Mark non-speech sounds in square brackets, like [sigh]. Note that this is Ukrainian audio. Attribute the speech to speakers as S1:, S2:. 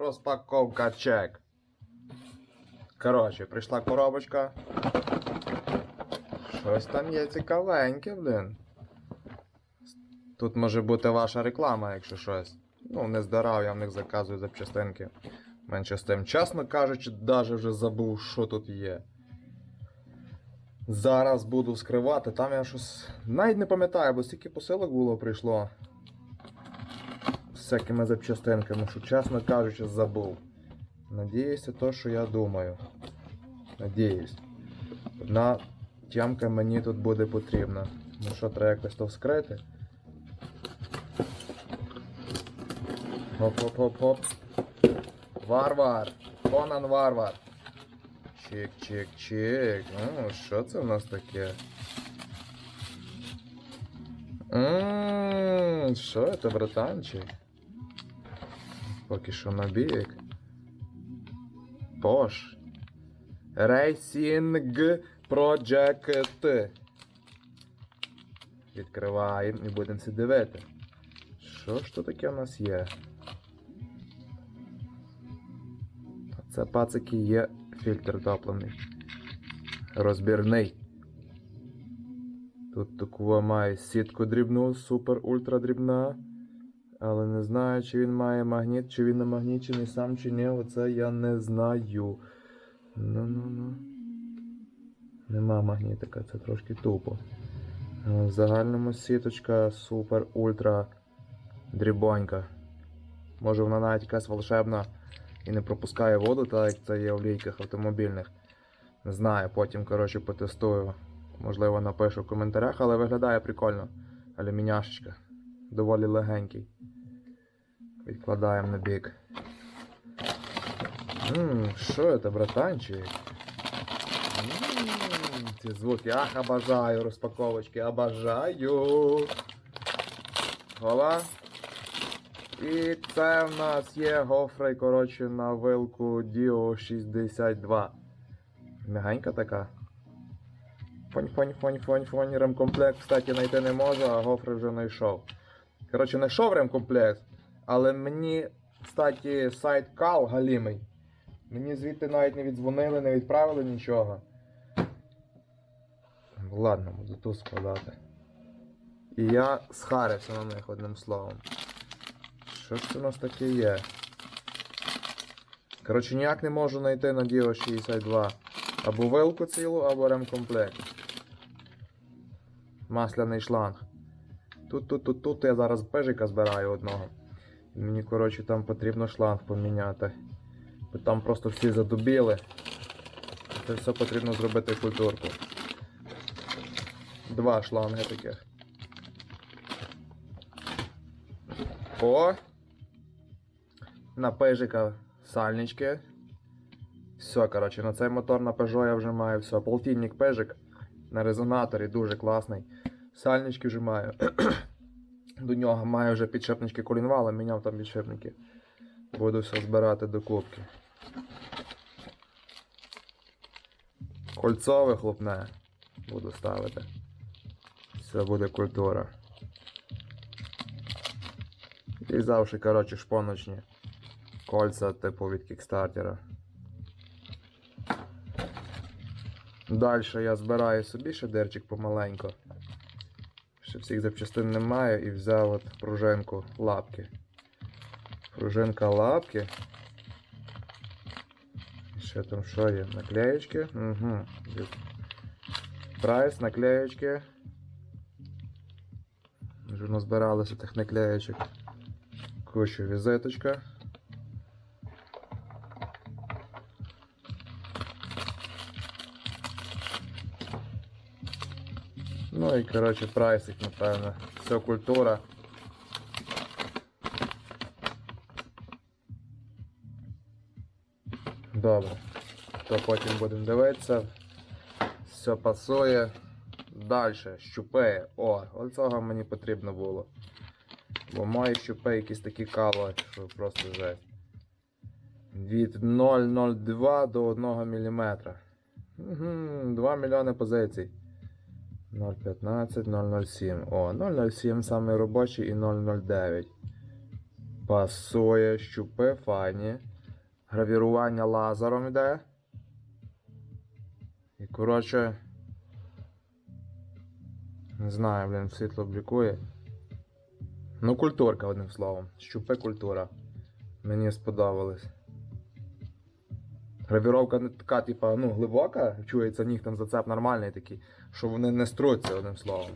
S1: Розпаковка чек. Коротше, прийшла коробочка. Щось там є цікавеньке, блін. Тут може бути ваша реклама, якщо щось. Ну, не здарав, я в них заказую запчастинки. Менше з тим. Чесно кажучи, навіть вже забув, що тут є. Зараз буду вскривати, там я щось. Навіть не пам'ятаю, бо стільки посилок було прийшло. Всякими запчастинками, що, чесно кажучи, забув. Надіюся, то, що я думаю. Надіюсь. Одна тямка мені тут буде потрібна. Ну що, треба якось то вскрити. Хоп-хоп-хоп-хоп. Варвар! Конан Варвар! Чик-чик-чик. Ну, що це в нас таке? Ммм, що це, братанчик? Поки що набіг. Пош. Racing Project. Відкриваємо і будемо це дивити. Що ж то таке у нас є? Це пацики є фільтр топлений. Розбірний. Тут таку має сітку дрібну, супер ультра дрібна. Але не знаю, чи він має магніт, чи він намагнічений сам, чи ні. Оце я не знаю. Ну-ну-ну. Нема магнітика, це трошки тупо. Е, В загальному сіточка супер ультра дрібонька. Може вона навіть якась волшебна і не пропускає воду, так як це є в лійках автомобільних. Не знаю, потім, коротше, потестую. Можливо, напишу в коментарях, але виглядає прикольно. Алюміняшечка. Доволі легенький. Відкладаємо на бік. Ммм, що це, братанчик? Ммм, ці звуки. Ах, обожаю розпаковочки, обожаю. Гола. І це в нас є гофрей, коротше, на вилку Dio 62. Мягенька така. Фонь, фонь, фонь, фонь, фонь. Ремкомплект, кстати, знайти не можу, а гофрей вже знайшов. Коротше, знайшов ремкомплект, але мені, кстати, сайт Кал галімий. Мені звідти навіть не віддзвонили, не відправили нічого. Ладно, буду тут складати. І я схарився на них одним словом. Що ж це у нас таке є? Коротше, ніяк не можу знайти на Dio 62. Або вилку цілу, або ремкомплект. Масляний шланг. Тут, тут, тут, тут я зараз пежика збираю одного. Мені, коротше, там потрібно шланг поміняти. Бо там просто всі задубіли. Це все потрібно зробити культурку. Два шланги таких. О! На пежика сальнички. Все, коротше, на цей мотор на Peugeot я вже маю все. Полтинник пежик на резонаторі дуже класний. Сальнички вже маю. [clears throat] До нього маю вже підшипнички колінвала, міняв там підшипники. Буду все збирати до кубки. Кольцове хлопне буду ставити. Все буде культура. І завжди, коротше, шпоночні кольця, типу від кікстартера. Далі я збираю собі шедерчик помаленько. Ще всіх запчастин немає і взяв от пружинку лапки. Пружинка лапки. Ще там що є? Наклеєчки. Угу. Прайс, наклеєчки. Вже назбиралося тих наклеєчок. Кучу візиточка. Ну і коротше прайсик, напевно. Все культура. Добре. То потім будемо дивитися. Все пасує. Далі, щупи. О, оцього мені потрібно було. Бо мої щупи якісь такі кало, що просто жесть. Від 0,02 до 1 мм. Угу, 2 мільйони позицій. 0,15, 007. О, 007 самий робочий і 009. Пасує, щупи, файні. Гравірування лазером іде. І коротше. Не знаю, блін, світло блікує. Ну, культурка, одним словом. Щупи культура. Мені сподобалось. Гравіровка не така, типа, ну, глибока, чується в там зацеп нормальний такий, що вони не струться, одним словом.